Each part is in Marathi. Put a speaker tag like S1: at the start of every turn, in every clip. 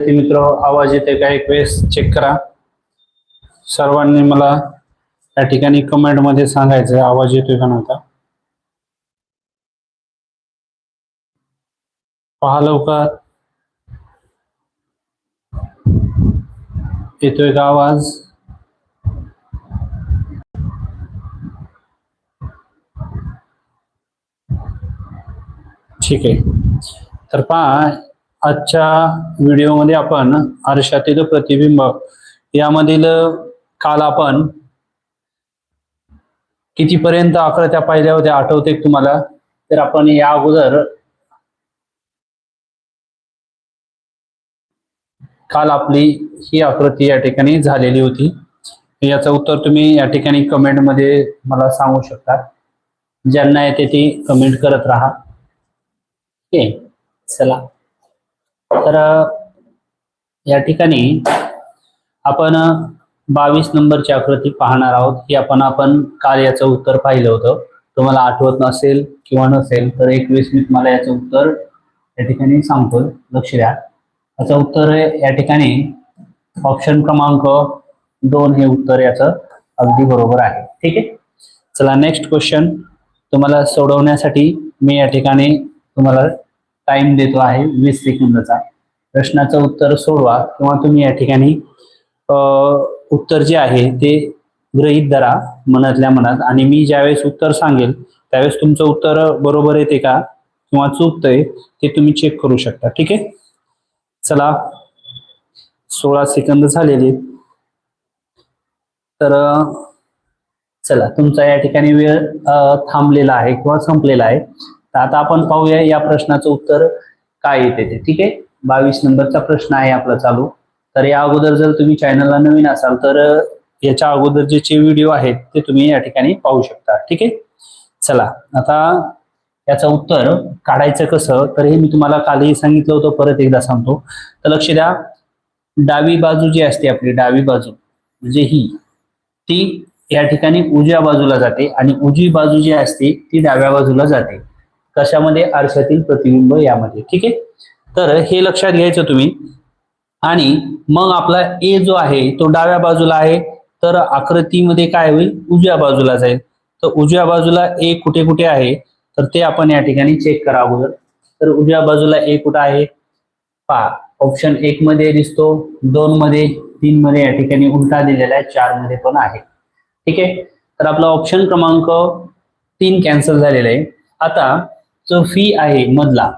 S1: विद्यार्थी मित्र आवाज येते का? एक वेळेस चेक करा. सर्वांनी मला या ठिकाणी कमेंटमध्ये सांगायचं आवाज येतोय का नव्हता? पहा लवकर. येतोय का आवाज? ठीक आहे. तर पहा आजच्या व्हिडिओमध्ये आपण आरशातील प्रतिबिंब यामधील काल आपण कितीपर्यंत आकृत्या पाहिल्या होत्या आठवते तुम्हाला? तर आपण या अगोदर काल आपली ही आकृती या ठिकाणी झालेली होती. याचं उत्तर तुम्ही या ठिकाणी कमेंटमध्ये मला सांगू शकता. ज्यांना येते ती कमेंट करत राहा. ओके चला. तर या ठिकाणी आपण बावीस नंबरची आकृती पाहणार आहोत. ही आपण आपण काल याचं उत्तर पाहिलं होतं. तुम्हाला आठवत नसेल किंवा नसेल तर एकवीस मी तुम्हाला याचं उत्तर या ठिकाणी सांगतो. लक्ष द्या. याचं उत्तर या ठिकाणी ऑप्शन क्रमांक दोन हे उत्तर याचं अगदी बरोबर आहे. ठीक आहे? चला नेक्स्ट क्वेश्चन तुम्हाला सोडवण्यासाठी मी या ठिकाणी तुम्हाला टाइम देतो आहे वीस सेकंदाचा. प्रश्नाचं उत्तर सोडवा किंवा तुम्ही या ठिकाणी उत्तर जे आहे ते ग्रहित धरा मनातल्या मनात. आणि मी ज्यावेळेस उत्तर सांगेल त्यावेळेस तुमचं उत्तर बरोबर येते का किंवा चुकतंय ते तुम्ही चेक करू शकता. ठीक आहे? चला सोळा सेकंद झालेले. तर चला तुमचा या ठिकाणी वेळ थांबलेला आहे किंवा संपलेला आहे. तर आता आपण पाहूया या प्रश्नाचं उत्तर काय येते ते. ठीक आहे? बावीस नंबरचा प्रश्न आहे आपला चालू. तर या अगोदर जर तुम्ही चॅनलला नवीन असाल तर याच्या अगोदर जे व्हिडिओ आहेत ते तुम्ही या ठिकाणी पाहू शकता. ठीक आहे? चला आता याचं उत्तर काढायचं कसं? तर हे मी तुम्हाला कालही सांगितलं होतं परत एकदा सांगतो. तर लक्ष द्या. डावी बाजू जी असते आपली डावी बाजू म्हणजे ही ती या ठिकाणी उजव्या बाजूला जाते आणि उजवी बाजू जी असते ती डाव्या बाजूला जाते. कशामध्ये आरशातील प्रतिबिंब यामध्ये. ठीक आहे? तर हे लक्षात घ्यायचं तुम्ही. आणि मग आपला ए जो आहे तो डाव्या बाजूला आहे. तर आकृतीमध्ये काय होईल? उजव्या बाजूला जाईल. तर उजव्या बाजूला ए कुठे कुठे आहे? तर ते आपण या ठिकाणी चेक करा अगोदर. तर उजव्या बाजूला ए कुठं आहे? पहा ऑप्शन एक मध्ये दिसतो दोन मध्ये तीन मध्ये या ठिकाणी उलटा दिलेला आहे चारमध्ये पण आहे. ठीक आहे? तर आपला ऑप्शन क्रमांक तीन कॅन्सल झालेला आहे. आता जो फी आहे मधला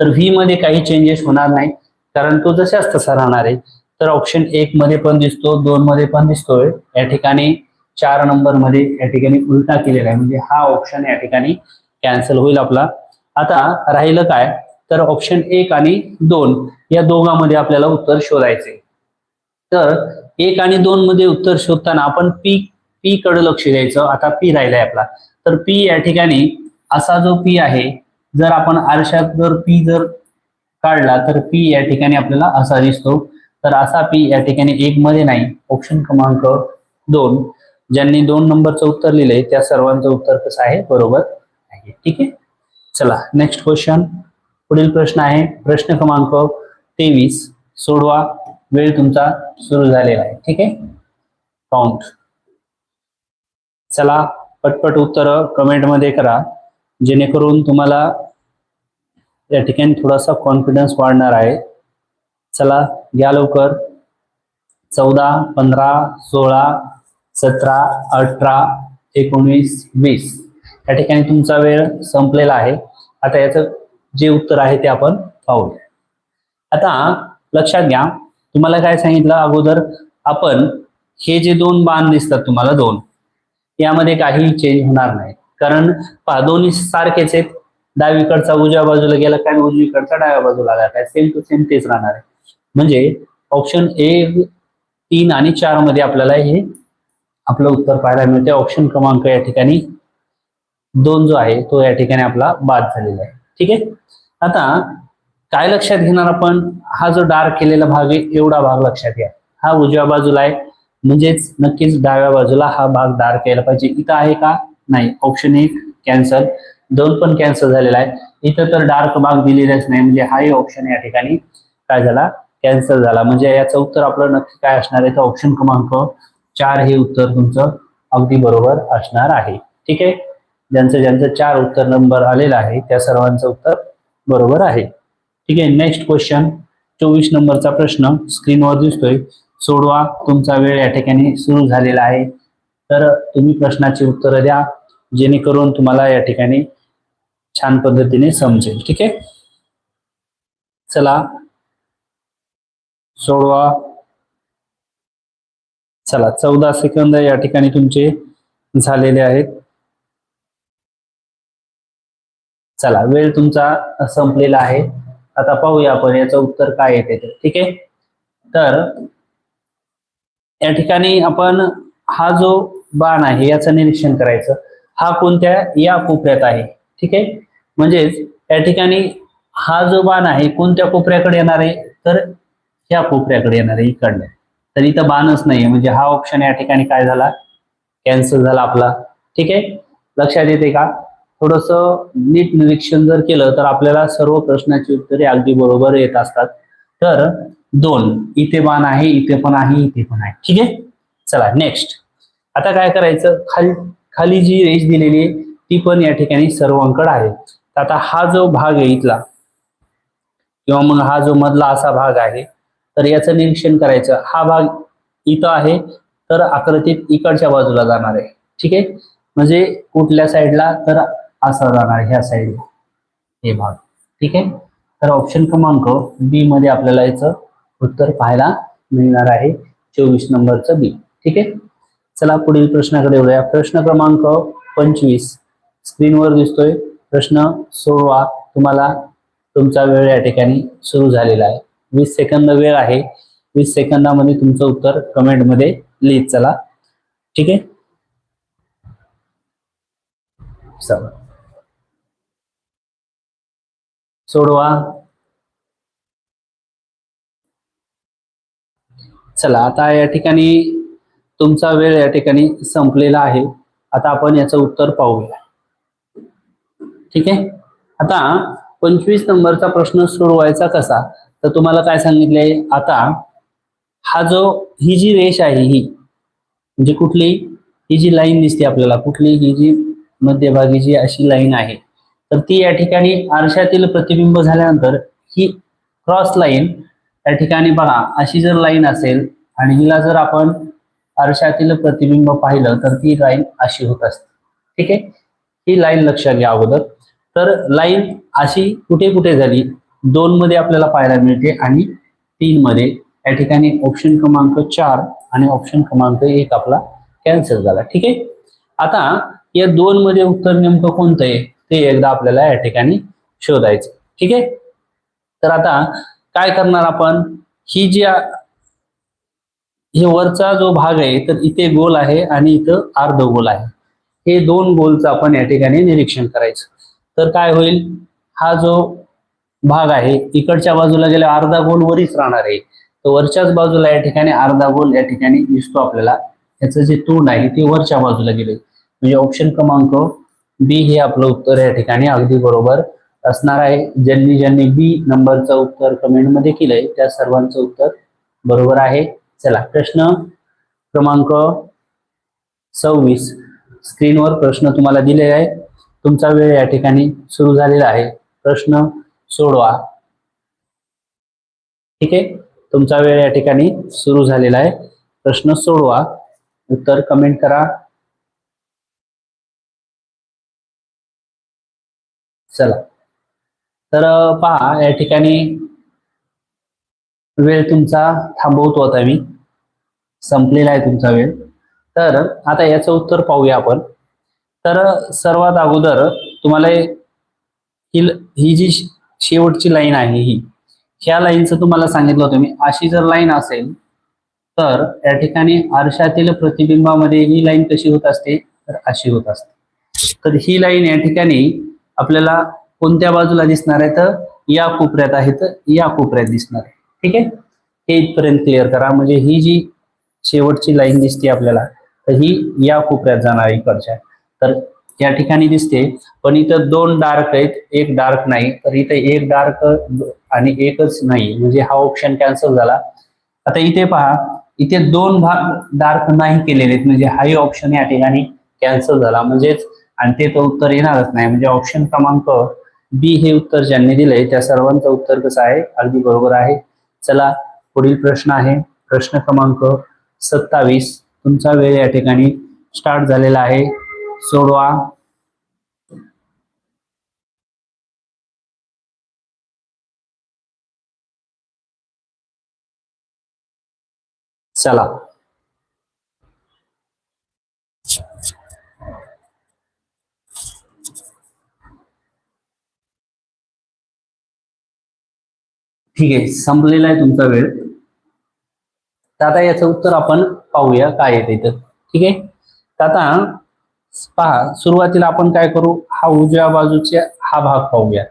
S1: तर व्ही मध्ये काही चेंजेस होणार नाही कारण तो जशाच तसा राहणार आहे. तर ऑप्शन एक मध्ये पण दिसतो दोन मध्ये पण दिसतोय. या ठिकाणी चार नंबरमध्ये या ठिकाणी उलटा केलेला आहे. म्हणजे हा ऑप्शन या ठिकाणी कॅन्सल होईल आपला. आता राहिलं काय? तर ऑप्शन एक आणि दोन या दोघांमध्ये आपल्याला उत्तर शोधायचे तर एक आणि दोन मध्ये उत्तर शोधताना आपण पी पी कडे लक्ष द्यायचं. आता पी राहिलाय आपला. तर पी या ठिकाणी असा जो पी आहे जर आपण आरशात जर पी जर काढला तर पी या ठिकाणी आपल्याला असा दिसतो. तर असा पी या ठिकाणी एक मध्ये नाही. ऑप्शन क्रमांक दोन ज्यांनी दोन नंबरचं उत्तर लिहिलंय त्या सर्वांचं उत्तर कसं आहे? बरोबर आहे. ठीक आहे? चला नेक्स्ट क्वेश्चन पुढील प्रश्न आहे. प्रश्न क्रमांक तेवीस. सोडवा. वेळ तुमचा सुरू झालेला आहे. ठीक आहे? काउंट चला पटपट उत्तर कमेंटमध्ये करा. जेणेकरून तुम्हाला या ठिकाणी थोडासा कॉन्फिडन्स वाढणार आहे. चला घ्या लवकर. चौदा पंधरा सोळा सतरा अठरा एकोणीस वीस. या ठिकाणी तुमचा वेळ संपलेला आहे. आता याचं जे उत्तर आहे ते आपण पाहूया. आता लक्षात घ्या तुम्हाला काय सांगितलं अगोदर आपण हे जे दोन बाण दिसतात तुम्हाला दोन यामध्ये काही चेंज होणार नाही. कारण पहा दोन्ही सारखेच आहेत. डावीकडचा उजव्या बाजूला गेला काय उजवीकडचा डाव्या बाजूला आला. काय सेम टू सेम तेच राहणार आहे. म्हणजे ऑप्शन ए तीन आणि चारमध्ये आपल्याला हे आपलं उत्तर पाहायला मिळते. ऑप्शन क्रमांक या ठिकाणी दोन जो आहे तो या ठिकाणी आपला बाद झालेला आहे. ठीक आहे? आता काय लक्षात घेणार आपण? हा जो डार्क केलेला भाग आहे एवढा भाग लक्षात घ्या. हा उजव्या बाजूला आहे. म्हणजेच नक्कीच डाव्या बाजूला हा भाग डार्क यायला पाहिजे. इथं आहे का? नाही. ऑप्शन एक कॅन्सल दोन पण कॅन्सल झालेला आहे इथं तर डार्क भाग दिलेलाच नाही. म्हणजे हाही ऑप्शन या ठिकाणी. काय झाला? कॅन्सल झाला. म्हणजे याचं उत्तर आपलं नक्की काय असणार आहे? तर ऑप्शन क्रमांक चार हे उत्तर तुमचं अगदी बरोबर असणार आहे. ठीक आहे? ज्यांचं ज्यांचं चार उत्तर नंबर आलेला आहे त्या सर्वांचं उत्तर बरोबर आहे. ठीक आहे? नेक्स्ट क्वेश्चन चोवीस नंबरचा प्रश्न. स्क्रीनवर दिसतोय. सोडवा. तुमचा वेळ या ठिकाणी सुरू झालेला आहे. तर तुम्ही प्रश्नाची उत्तरं द्या. जेणेकरून तुम्हाला या ठिकाणी छान पद्धतीने समजेल. ठीक आहे? चला. सोडवा. चला चौदा सेकंद या ठिकाणी तुमचे झालेले आहेत. चला वेळ तुमचा संपलेला आहे. आता पाहूया आपण याचं उत्तर काय येते ते ठीक आहे? तर या ठिकाणी आपण हा जो बाण आहे याचं निरीक्षण करायचं. हा कोणत्या या कोपऱ्यात आहे? ठीक आहे? म्हणजेच या ठिकाणी हा जो बाण आहे कोणत्या कोपऱ्याकडे येणार आहे? तर ह्या कोपऱ्याकडे येणार आहे इकडल्या तर इथं बाणच नाहीये. म्हणजे हा ऑप्शन या ठिकाणी काय झाला? कॅन्सल झाला आपला. ठीक आहे? लक्षात येते का? थोडस नीट निरीक्षण जर केलं तर आपल्याला सर्व प्रश्नाची उत्तरे अगदी बरोबर येत असतात. तर दोन. इथे बाण आहे इथे पण आहे इथे पण आहे. ठीक आहे? चला नेक्स्ट आता काय करायचं? खाली खाली जी रेष दिलेली आहे ती पण या ठिकाणी सर्वांकड आहे. तर आता हा जो भाग आहे इथला किंवा मग हा जो मधला असा भाग आहे तर याचं निरीक्षण करायचं. हा भाग इथं आहे तर आकृतीत इकडच्या बाजूला जाणार आहे. ठीक आहे? म्हणजे कुठल्या साईडला तर असा जाणार ह्या साईडला. हे भाग. ठीक आहे? तर ऑप्शन क्रमांक बी मध्ये आपल्याला याचं उत्तर पाहायला मिळणार आहे चोवीस नंबरचं बी. ठीक आहे? चला पुढील प्रश्नाकडे वळूया प्रश्न क्रमांक पंचवीस. स्क्रीनवर दिसतोय. प्रश्न सोडवा. तुम्हाला तुमचा वेळ या ठिकाणी सुरू झालेला आहे. वीस सेकंद वेळ आहे. वीस सेकंदामध्ये तुमचं उत्तर कमेंटमध्ये लिहित चला. ठीक आहे? चला. सोडवा. चला आता या ठिकाणी तुमचा वेळ या ठिकाणी संपलेला आहे. आता आपण याचं उत्तर पाहूया. ठीक आहे? आता पंचवीस नंबरचा प्रश्न सोडवायचा कसा? तर तुम्हाला काय सांगितलंय आता हा जो ही जी रेष आहे ही म्हणजे कुठली? ही जी लाईन दिसते आपल्याला कुठली? ही जी मध्यभागी जी अशी लाईन आहे. तर ती या ठिकाणी आरशातील प्रतिबिंब झाल्यानंतर ही क्रॉस लाईन या ठिकाणी बघा अशी जर लाईन असेल आणि हिला जर आपण आरशातील प्रतिबिंब पाहिलं तर ती लाईन अशी होत असते. ठीक आहे? ही लाईन लक्षात घ्या अगोदर. तर लाईन अशी कुठे कुठे झाली? दोन मध्ये आपल्याला पाहायला मिळते आणि तीन मध्ये. या ठिकाणी ऑप्शन क्रमांक चार आणि ऑप्शन क्रमांक एक आपला कॅन्सल झाला. ठीक आहे? आता या दोन मध्ये उत्तर नेमकं कोणतं आहे? ते एकदा आपल्याला या ठिकाणी शोधायचं. ठीक आहे? तर आता काय करणार आपण? ही जी हे वरचा जो भाग आहे तर इथे गोल आहे आणि इथं अर्ध गोल आहे. हे दोन गोलचं आपण या ठिकाणी निरीक्षण करायचं. तर काय होईल? हा जो भाग आहे इकडच्या बाजूला गेल्या अर्धा गोल वरीच राहणार आहे. तर वरच्याच बाजूला या ठिकाणी अर्धा गोल या ठिकाणी दिसतो आपल्याला. याचं जे तोंड आहे ते वरच्या बाजूला गेले म्हणजे ऑप्शन क्रमांक बी हे आपलं उत्तर या ठिकाणी अगदी बरोबर असणार आहे. ज्यांनी ज्यांनी बी नंबरचं उत्तर कमेंटमध्ये केलंय त्या सर्वांचं उत्तर बरोबर आहे. चला प्रश्न क्रमांक सव्वीस. स्क्रीनवर प्रश्न तुम्हाला दिलेला आहे तुमचा वेळ या ठिकाणी सुरू झालेला आहे. प्रश्न सोडवा. ठीक आहे? तुमचा वेळ या ठिकाणी सुरू झालेला आहे. प्रश्न सोडवा. उत्तर कमेंट करा. चला. तर पहा या ठिकाणी वेळ तुमचा थांबवतो आता मी. संपलेला आहे तुमचा वेळ. तर आता याचं उत्तर पाहूया आपण. तर सर्वात अगोदर तुम्हाला ही ही जी शेवटची लाईन आहे ही ह्या लाईनचं तुम्हाला सांगितलं होतं मी. अशी जर लाईन असेल तर या ठिकाणी आरशातील प्रतिबिंबामध्ये ही लाईन कशी होत असते? तर अशी होत असते. तर ही लाईन या ठिकाणी आपल्याला कोणत्या बाजूला दिसणार आहे? तर या कोपऱ्यात आहे. तर या कोपऱ्यात दिसणार आहे. ठीक आहे? हे इथपर्यंत क्लिअर करा. म्हणजे ही जी शेवटची लाईन दिसते आपल्याला तर ही या कोपऱ्यात जाणार आहे. इकडच्या तर या ठिकाणी दिसते पण इथं दोन डार्क आहेत एक डार्क नाही. तर इथे एक डार्क आणि एकच नाही म्हणजे हा ऑप्शन कॅन्सल झाला. आता इथे पहा इथे दोन भाग डार्क नाही केलेले आहेत म्हणजे हाही ऑप्शन या ठिकाणी कॅन्सल झाला. म्हणजेच आणि ते तर उत्तर येणारच नाही. म्हणजे ऑप्शन क्रमांक बी हे उत्तर ज्यांनी दिलंय त्या सर्वांचं उत्तर कसं आहे? अगदी बरोबर आहे. चला पुढील प्रश्न आहे. प्रश्न क्रमांक सत्तावीस. तुमचा वेळ या ठिकाणी स्टार्ट झालेला आहे. सोडवा. चला. ठीक आहे संपलेला आहे तुमचा वेळ. तर आता याचं उत्तर आपण पाहूया काय येते इथं ठीक आहे? तर आता पहा सुरुवातीला आपण काय करू? हा उजव्या बाजूचा हा भाग पाहूया.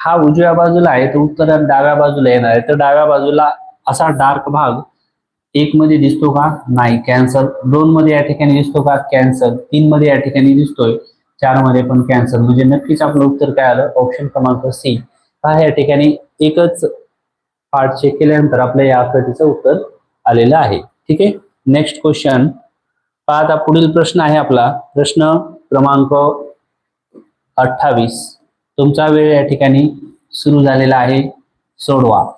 S1: हा उजव्या बाजूला आहे तर उत्तर डाव्या बाजूला येणार आहे. तर डाव्या बाजूला असा डार्क भाग एक मध्ये दिसतो का? नाही कॅन्सर दोन मध्ये या ठिकाणी दिसतो का? कॅन्सर तीन मध्ये या ठिकाणी दिसतोय. चारमध्ये पण कॅन्सर म्हणजे नक्कीच आपलं उत्तर काय आलं? ऑप्शन क्रमांक सी हा या ठिकाणी एकच पार्ट चेक केल्यानंतर आपल्या या आकृतीचं उत्तर आलेलं आहे. ठीक आहे? नेक्स्ट क्वेश्चन पहा आता पुढील प्रश्न आहे आपला. प्रश्न क्रमांक अठ्ठावीस. तुमचा वेळ या ठिकाणी सुरू झालेला आहे. सोडवा.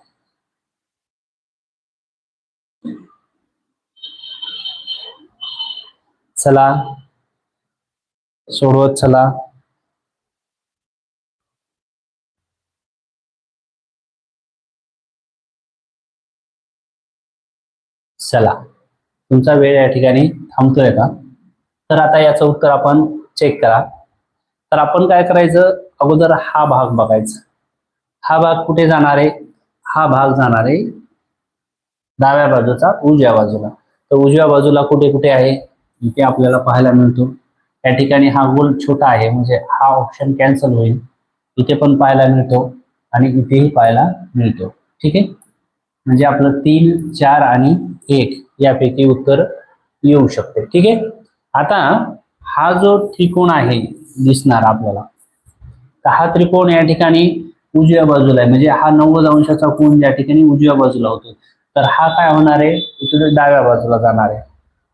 S1: चला. सोडवत चला. चला. तुमचा वेळ या ठिकाणी थांबतोय का? तर आता याचं उत्तर आपण चेक करा. तर आपण काय करायचं? अगोदर हा भाग बघायचा. हा भाग कुठे जाणार आहे? हा भाग जाणार आहे डाव्या बाजूचा उजव्या बाजूला. तर उजव्या बाजूला कुठे कुठे आहे? इथे आपल्याला पाहायला मिळतो. या ठिकाणी हा गोल छोटा आहे म्हणजे हा ऑप्शन कॅन्सल होईल. इथे पण पाहायला मिळतो आणि इथेही पाहायला मिळतो. ठीक आहे? म्हणजे आपलं तीन चार आणि एक यापैकी उत्तर येऊ शकते. ठीक आहे? आता हा जो त्रिकोण आहे दिसणार आपल्याला. तर हा त्रिकोण या ठिकाणी उजव्या बाजूला आहे. म्हणजे हा नव्वद अंशाचा कोण या ठिकाणी उजव्या बाजूला होतो तर हा काय होणार आहे? इकडे डाव्या बाजूला जाणार आहे.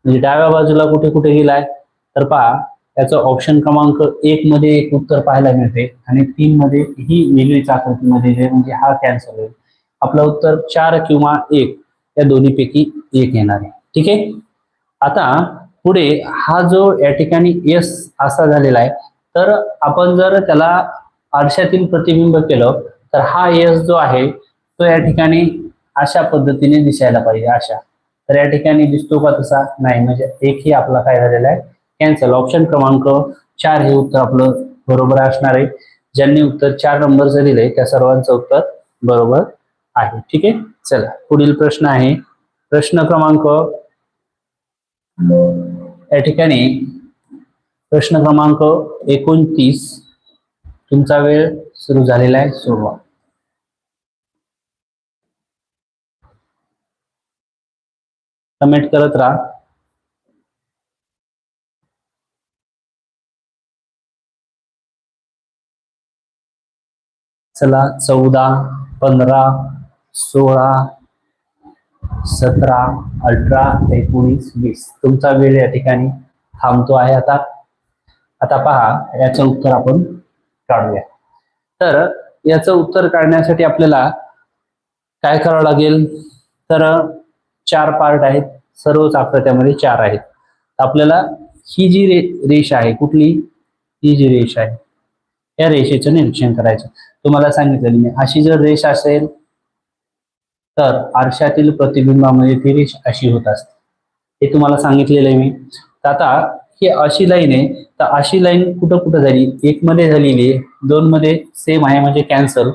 S1: म्हणजे डाव्या बाजूला कुठे कुठे गेलाय? तर पहा त्याचं ऑप्शन क्रमांक एक मध्ये एक उत्तर पाहायला मिळते आणि तीन मध्ये ही वेगळीच आकृतीमध्ये जे म्हणजे हा कॅन्सल होईल. आपलं उत्तर चार किंवा एक. या दोन्हीपैकी एक येणार आहे. ठीक आहे? आता पुढे हा जो या ठिकाणी एस असा झालेला आहे तर आपण जर त्याला आरशातील प्रतिबिंब केलं तर हा एस जो आहे तो या ठिकाणी अशा पद्धतीने दिसायला पाहिजे अशा. तर या ठिकाणी दिसतो का तसा? नाही म्हणजे एकही आपला काय झालेला आहे? कॅन्सल ऑप्शन क्रमांक चार हे उत्तर आपलं बरोबर असणार आहे. ज्यांनी उत्तर चार नंबरचं दिलंय त्या सर्वांचं उत्तर बरोबर आहे. ठीक आहे? चला. पुढील प्रश्न आहे. प्रश्न क्रमांक या ठिकाणी प्रश्न क्रमांक एकोणतीस. तुमचा वेळ सुरू झालेला आहे. सोडवा. कमेंट करत राहा. चला चौदा पंधरा सोळा सतरा अठरा एकोणीस वीस. तुमचा वेळ या ठिकाणी थांबतो आहे आता. आता पहा याचं उत्तर आपण काढूया. तर याचं उत्तर काढण्यासाठी आपल्याला काय करावं लागेल? तर चार पार्ट आहेत. सर्वच आकृत्यामध्ये चार आहेत. आपल्याला ही जी रे रेष आहे कुठली? ही जी रेष आहे या रेषेचं निरीक्षण करायचं. तुम्हाला सांगितलेलं मी. अशी जर रेष असेल तर आरशातील प्रतिबिंबामध्ये ती रेष अशी होत असते. हे तुम्हाला सांगितलेलं आहे मी. तर आता ही अशी लाईन आहे. तर अशी लाईन कुठं कुठं झाली? एक मध्ये झालेली आहे दोन मध्ये सेम आहे म्हणजे कॅन्सल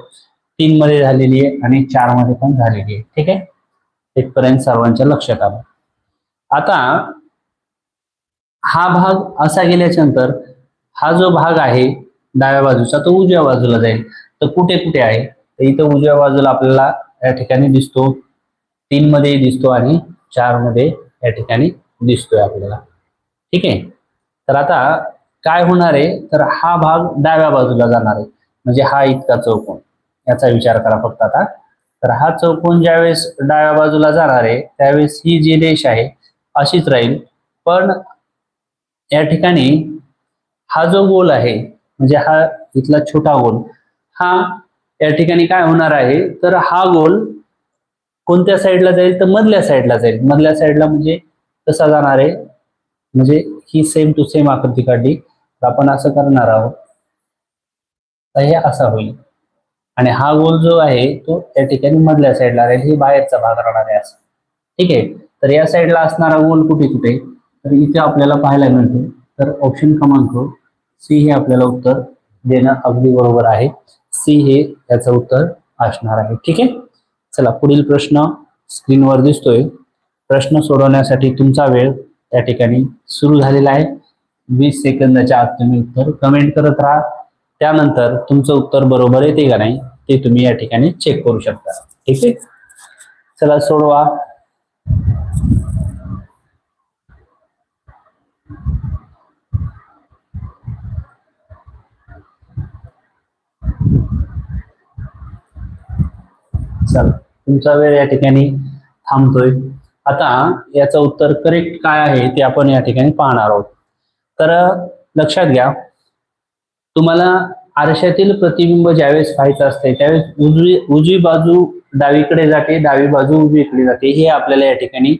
S1: तीन मध्ये झालेली आहे आणि चारमध्ये पण झालेली आहे. ठीक आहे? इथपर्यंत सर्वांच्या लक्षात आलं. आता हा भाग असा गेल्याच्यानंतर हा जो भाग आहे डाव्या बाजूचा तो उजव्या बाजूला जाईल. तर कुठे कुठे आहे? तर इथं उजव्या बाजूला आपल्याला या ठिकाणी दिसतो. तीन मध्ये दिसतो आणि चारमध्ये या ठिकाणी दिसतोय आपल्याला. ठीक आहे? तर आता काय होणार आहे? तर हा भाग डाव्या बाजूला जाणार आहे. म्हणजे हा इतका चौकोन. याचा विचार करा फक्त आता. तर हा चौकोन ज्यावेळेस डाव्या बाजूला जाणार आहे त्यावेळेस ही जी रेष आहे अशीच राहील. पण या ठिकाणी हा जो गोल आहे म्हणजे हा इथला छोटा गोल हा या ठिकाणी काय होणार आहे? तर हा गोल कोणत्या साईडला जाईल? तर मधल्या साईडला जाईल. मधल्या साईडला म्हणजे कसा जाणार आहे? म्हणजे ही सेम टू सेम आकृती काढली. तर आपण असं करणार आहोत. तर हे असा होईल. आणि हा गोल जो आहे तो त्या ठिकाणी मधल्या साईडला राहील हे बाहेरचा भाग राहणार आहे असं. ठीक आहे? तर या साईडला असणारा गोल कुठे कुठे? तर इथे आपल्याला पाहायला मिळतो. तर ऑप्शन क्रमांक सी हे आपल्याला उत्तर देणं अगदी बरोबर आहे. सी हे याचं उत्तर असणार आहे. ठीक आहे? चला पुढील प्रश्न स्क्रीनवर दिसतोय. प्रश्न सोडवण्यासाठी तुमचा वेळ त्या ठिकाणी सुरू झालेला आहे. वीस सेकंदाच्या आत तुम्ही उत्तर कमेंट करत राहा. त्यानंतर तुमचं उत्तर बरोबर येते का नाही ते तुम्ही या ठिकाणी चेक करू शकता. ठीक आहे? चला सोडवा. चला तुमचा वेळ या ठिकाणी थांबतोय. आता याचं उत्तर करेक्ट काय आहे ते आपण या ठिकाणी पाहणार आहोत. तर लक्षात घ्या. तुम्हाला आरशातील प्रतिबिंब ज्यावेळेस पाहायचं असते त्यावेळेस उजवी उजवी बाजू डावीकडे जाते डावी बाजू उजवीकडे जाते. हे आपल्याला या ठिकाणी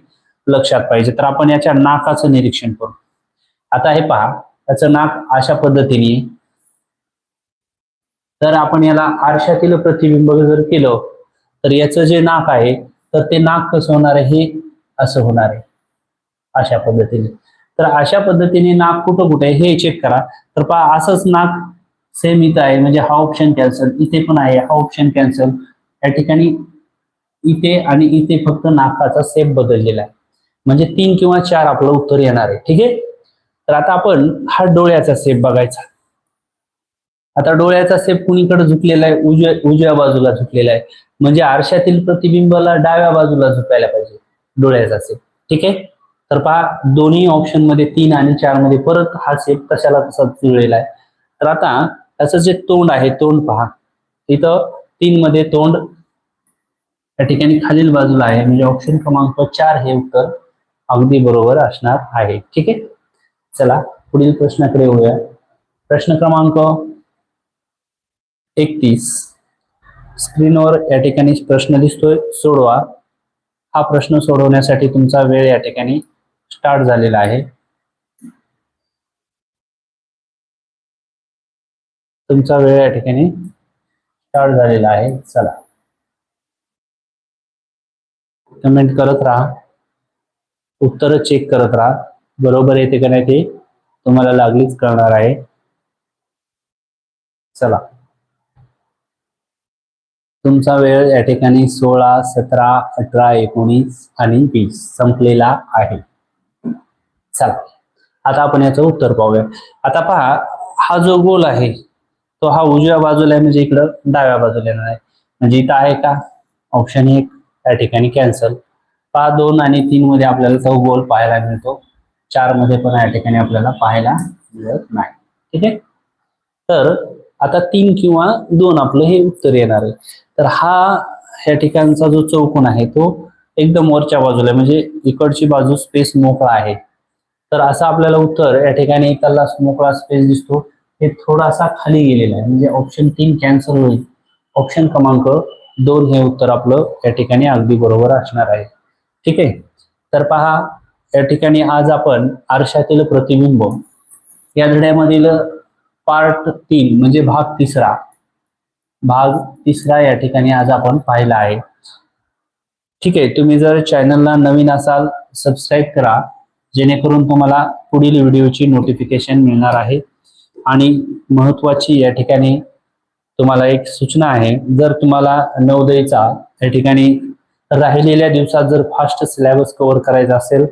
S1: लक्षात पाहिजे. तर आपण याच्या नाकाचं निरीक्षण करू. आता हे पहा. याचं नाक अशा पद्धतीने तर आपण याला आरशातील प्रतिबिंब जर केलं तर याचं जे नाक आहे तर ते नाक कसं होणार आहे? हे असं होणार आहे. अशा पद्धतीने. तर अशा पद्धतीने नाक कुठं कुठे आहे हे चेक करा. तर पहा असंच नाक सेम इथं आहे म्हणजे हा ऑप्शन कॅन्सल इथे पण आहे हा ऑप्शन कॅन्सल या ठिकाणी इथे आणि इथे फक्त नाकाचा सेप बदललेला आहे. म्हणजे तीन किंवा चार आपलं उत्तर येणार आहे. ठीक आहे? तर आता आपण हा डोळ्याचा सेप बघायचा. आता डोळ्याचा सेप कुणीकडे झुकलेला आहे? उजव्या उजव्या बाजूला झुकलेला आहे. म्हणजे आरशातील प्रतिबिंबाला डाव्या बाजूला झुकायला पाहिजे डोळ्याचा सेप ठीक आहे? तर पहा दोन्ही ऑप्शनमध्ये तीन आणि चारमध्ये परत हा सेप कशाला तसा जुळलेला आहे. तर आता त्याचं जे तोंड आहे तोंड पहा. इथं तीन मध्ये तोंड या ठिकाणी खालील बाजूला आहे. म्हणजे ऑप्शन क्रमांक चार हे उत्तर अगदी बरोबर असणार आहे. ठीक आहे? चला पुढील प्रश्नाकडे येऊया प्रश्न क्रमांक एकतीस. स्क्रीनवर या ठिकाणी प्रश्न दिसतोय सोडवा. हा प्रश्न सोडवण्यासाठी तुमचा वेळ या ठिकाणी स्टार्ट झालेला आहे. तुमचा वेळ या ठिकाणी स्टार्ट झालेला आहे. चला. कमेंट करत राहा. उत्तर चेक करत राहा. बरोबर येते का नाही ते तुम्हाला लागलीच कळणार आहे. चला. तुमचा वेळ या ठिकाणी सोळा सतरा अठरा एकोणीस आणि वीस संपलेला आहे. चला आता आपण याचं उत्तर पाहूया. आता पहा हा जो गोल आहे तो हा उजव्या बाजूला आहे म्हणजे इकडं डाव्या बाजूला येणार आहे. म्हणजे इथं आहे का? ऑप्शन एक या ठिकाणी कॅन्सल पहा दोन आणि तीन मध्ये आपल्याला तो गोल पाहायला मिळतो. चारमध्ये पण या ठिकाणी आपल्याला पाहायला मिळत नाही. ठीक आहे? तर आता तीन किंवा दोन आपलं हे उत्तर येणार आहे. तर हा या ठिकाणचा जो चौकोन आहे तो एकदम वरच्या बाजूला आहे. म्हणजे इकडची बाजू स्पेस मोकळा आहे. तर असं आपल्याला उत्तर या ठिकाणी एकाला मोकळा स्पेस दिसतो. हे थोडासा खाली गेलेला आहे. म्हणजे ऑप्शन तीन कॅन्सल होईल. ऑप्शन क्रमांक दोन हे उत्तर आपलं या ठिकाणी अगदी बरोबर असणार आहे. ठीक आहे? तर पहा या ठिकाणी आज आपण आरशातील प्रतिबिंब या धड्यामधील पार्ट तीन म्हणजे भाग तिसरा. भाग तिसरा या ठिकाणी आज आपण पाहिला आहे. ठीक आहे तुम्ही जर चॅनलला नवीन असाल सबस्क्राईब करा. जेणेकरून तुम्हाला पुढील व्हिडिओची नोटिफिकेशन मिळणार आहे. आणि महत्वाची या ठिकाणी तुम्हाला एक सूचना आहे. जर तुम्हाला नवोदयचा या ठिकाणी राहिलेल्या दिवसात जर फास्ट सिलेबस कव्हर करायचा असेल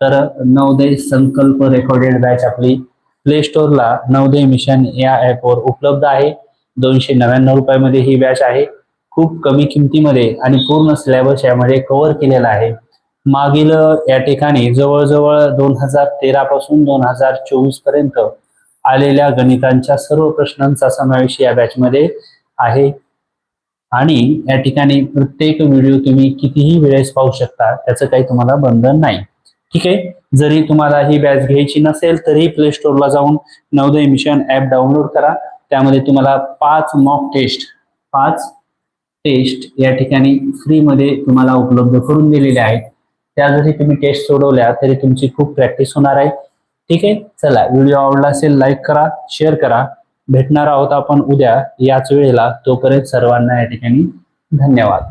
S1: तर नवोदय संकल्प रेकॉर्डेड बॅच आपली प्ले स्टोअरला नवोदय मिशन या ॲपवर उपलब्ध आहे. दोनशे नव्याण्णव रुपयामध्ये ही बॅच आहे. खूप कमी किमतीमध्ये आणि पूर्ण सिलेबस यामध्ये कव्हर केलेला आहे. मागील या ठिकाणी जवळजवळ दोन हजार तेरा पासून दोन हजार चोवीसपर्यंत आलेल्या गणितांच्या सर्व प्रश्नांचा समावेश या बॅचमध्ये आहे. आणि या ठिकाणी प्रत्येक व्हिडिओ तुम्ही कितीही वेळेस पाहू शकता त्याचं काही तुम्हाला बंधन नाही. ठीक आहे? जरी तुम्हाला ही बॅच घ्यायची नसेल तरी प्ले स्टोरला जाऊन नवोदय मिशन ऍप डाउनलोड करा. त्यामध्ये तुम्हाला पाच मॉक टेस्ट पाच टेस्ट या ठिकाणी फ्रीमध्ये तुम्हाला उपलब्ध करून दिलेल्या आहेत. त्या जरी तुम्ही टेस्ट सोडवल्या तरी तुमची खूप प्रॅक्टिस होणार आहे. ठीक आहे? चला व्हिडिओ आवडला असेल लाईक करा शेअर करा. भेटणार आहोत आपण उद्या याच वेळेला. तोपर्यंत सर्वांना या ठिकाणी धन्यवाद.